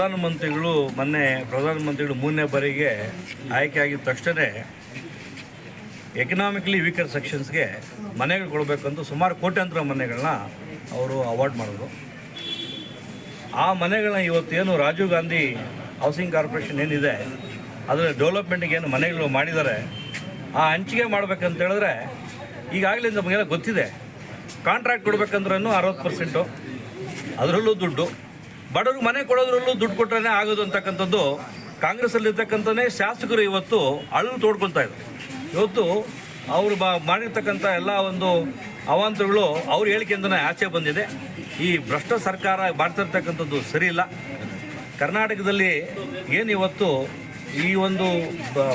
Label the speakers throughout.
Speaker 1: ಪ್ರಧಾನಮಂತ್ರಿಗಳು ಮೊನ್ನೆ, ಪ್ರಧಾನಮಂತ್ರಿಗಳು ಮೂರನೇ ಬಾರಿಗೆ ಆಯ್ಕೆ ಆಗಿದ ತಕ್ಷಣ ಎಕನಾಮಿಕಲಿ ವೀಕರ್ ಸೆಕ್ಷನ್ಸ್ಗೆ ಮನೆಗಳು ಕೊಡಬೇಕಂತ ಸುಮಾರು ಕೋಟ್ಯಾಂತರ ಮನೆಗಳನ್ನ ಅವರು ಅವಾರ್ಡ್ ಮಾಡಿದ್ರು. ಆ ಮನೆಗಳನ್ನ ಇವತ್ತೇನು ರಾಜೀವ್ ಗಾಂಧಿ ಹೌಸಿಂಗ್ ಕಾರ್ಪೊರೇಷನ್ ಏನಿದೆ ಅದರ ಡೆವಲಪ್ಮೆಂಟ್ಗೆ ಏನು ಮನೆಗಳು ಮಾಡಿದ್ದಾರೆ, ಆ ಹಂಚಿಕೆ ಮಾಡ್ಬೇಕಂತ ಹೇಳಿದ್ರೆ ಈಗಾಗಲೇ ನಮಗೆಲ್ಲ ಗೊತ್ತಿದೆ. ಕಾಂಟ್ರಾಕ್ಟ್ ಕೊಡಬೇಕಂದ್ರೂ ಅರವತ್ತು ಪರ್ಸೆಂಟು ಅದರಲ್ಲೂ ದುಡ್ಡು. ಬಡವ್ರಿಗೆ ಮನೆ ಕೊಡೋದ್ರಲ್ಲೂ ದುಡ್ಡು ಕೊಟ್ಟರೆ ಆಗೋದು ಅಂತಕ್ಕಂಥದ್ದು ಕಾಂಗ್ರೆಸ್ಸಲ್ಲಿರ್ತಕ್ಕಂಥನೇ ಶಾಸಕರು ಇವತ್ತು ಅಳು ತೋಡ್ಕೊಳ್ತಾ ಇದ್ದಾರೆ. ಇವತ್ತು ಅವರು ಬಾ ಮಾಡಿರ್ತಕ್ಕಂಥ ಎಲ್ಲ ಒಂದು ಅವಾಂತರಗಳು ಅವ್ರ ಹೇಳಿಕೆಯಿಂದನೇ ಆಚೆ ಬಂದಿದೆ. ಈ ಭ್ರಷ್ಟ ಸರ್ಕಾರ ಮಾಡ್ತಿರ್ತಕ್ಕಂಥದ್ದು ಸರಿಯಿಲ್ಲ ಕರ್ನಾಟಕದಲ್ಲಿ ಏನು ಇವತ್ತು ಈ ಒಂದು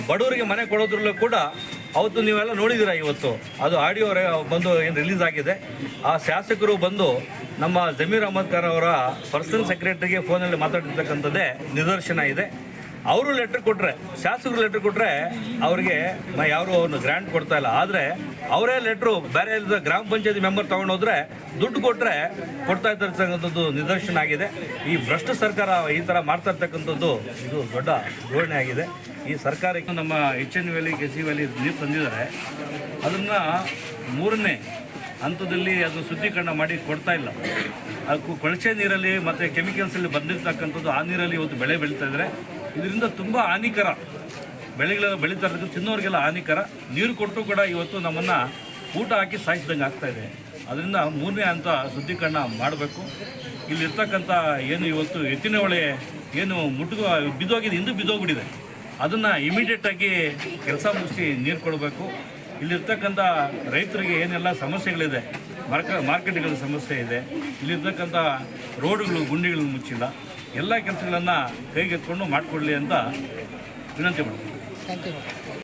Speaker 1: ಬಡವರಿಗೆ ಮನೆ ಕೊಡೋದ್ರಲ್ಲೂ ಕೂಡ ಅವತ್ತು ನೀವೆಲ್ಲ ನೋಡಿದ್ದೀರಾ ಇವತ್ತು? ಅದು ಆಡಿಯೋ ಬಂದು ಏನು ರಿಲೀಸ್ ಆಗಿದೆ. ಆ ಶಾಸಕರು ಬಂದು ನಮ್ಮ ಜಮೀರ್ ಅಹಮದ್ ಖಾನ್ ಅವರ ಪರ್ಸನಲ್ ಸೆಕ್ರೆಟರಿಗೆ ಫೋನಲ್ಲಿ ಮಾತಾಡಿರ್ತಕ್ಕಂಥದ್ದೇ ನಿದರ್ಶನ ಇದೆ. ಅವರು ಲೆಟ್ರ್ ಕೊಟ್ಟರೆ ಶಾಸಕರು ಲೆಟ್ರ್ ಕೊಟ್ಟರೆ ಅವ್ರಿಗೆ, ನಾ ಯಾರು ಅವ್ರನ್ನ ಗ್ರ್ಯಾಂಟ್ ಕೊಡ್ತಾ ಇಲ್ಲ. ಆದರೆ ಅವರೇ ಲೆಟ್ರು ಬೇರೆ ಗ್ರಾಮ ಪಂಚಾಯತಿ ಮೆಂಬರ್ ತೊಗೊಂಡೋದ್ರೆ ದುಡ್ಡು ಕೊಟ್ಟರೆ ಕೊಡ್ತಾ ಇರ್ತಕ್ಕಂಥದ್ದು ನಿದರ್ಶನ ಆಗಿದೆ. ಈ ಭ್ರಷ್ಟ ಸರ್ಕಾರ ಈ ಥರ ಮಾಡ್ತಾ ಇರ್ತಕ್ಕಂಥದ್ದು ಇದು ದೊಡ್ಡ ಧೋರಣೆ ಆಗಿದೆ. ಈ ಸರ್ಕಾರಕ್ಕೆ ನಮ್ಮ H N valley K C valley ನೀರು ತಂದಿದ್ದಾರೆ. ಅದನ್ನು ಮೂರನೇ ಹಂತದಲ್ಲಿ ಅದು ಶುದ್ಧೀಕರಣ ಮಾಡಿ ಕೊಡ್ತಾ ಇಲ್ಲ. ಕೊಳಚೆ ನೀರಲ್ಲಿ ಮತ್ತು ಕೆಮಿಕಲ್ಸಲ್ಲಿ ಬಂದಿರ್ತಕ್ಕಂಥದ್ದು ಆ ನೀರಲ್ಲಿ ಇವತ್ತು ಬೆಳೆ ಬೆಳೀತಾ ಇದ್ದಾರೆ ಇದರಿಂದ ತುಂಬ ಹಾನಿಕರ. ಬೆಳೆಗಳೆಲ್ಲ ಬೆಳೀತಾ ಇರೋದು ತಿನ್ನೋರಿಗೆಲ್ಲ ಹಾನಿಕರ. ನೀರು ಕೊಟ್ಟು ಕೂಡ ಇವತ್ತು ನಮ್ಮನ್ನು ಊಟ ಹಾಕಿ ಸಾಯಿಸಿದಂಗೆ ಆಗ್ತಾ ಇದೆ. ಅದರಿಂದ ಮೂರನೇ ಹಂತ ಶುದ್ಧೀಕರಣ ಮಾಡಬೇಕು. ಇಲ್ಲಿರ್ತಕ್ಕಂಥ ಏನು ಇವತ್ತು ಎತ್ತಿನ ಹೊಳೆ ಏನು ಮುಟ್ಟುಗ ಬಿದ್ದೋಗಿದೆ ಹಿಂದೂ ಬಿದ್ದೋಗ್ಬಿಟ್ಟಿದೆ. ಅದನ್ನು ಇಮಿಡಿಯೇಟಾಗಿ ಕೆಲಸ ಮುಗಿಸಿ ನೀರು ಕೊಡಬೇಕು. ಇಲ್ಲಿರ್ತಕ್ಕಂಥ ರೈತರಿಗೆ ಏನೆಲ್ಲ ಸಮಸ್ಯೆಗಳಿದೆ, ಮಾರ್ಕ, ಮಾರ್ಕೆಟ್ಗಳ ಸಮಸ್ಯೆ ಇದೆ. ಇಲ್ಲಿರ್ತಕ್ಕಂಥ ರೋಡುಗಳು, ಗುಂಡಿಗಳು ಮುಚ್ಚಿಲ್ಲ. ಎಲ್ಲ ಕೆಲಸಗಳನ್ನು ಕೈಗೆತ್ಕೊಂಡು ಮಾಡಿಕೊಡಲಿ ಅಂತ ವಿನಂತಿ ಮಾಡ್ತೀನಿ.
Speaker 2: Thank you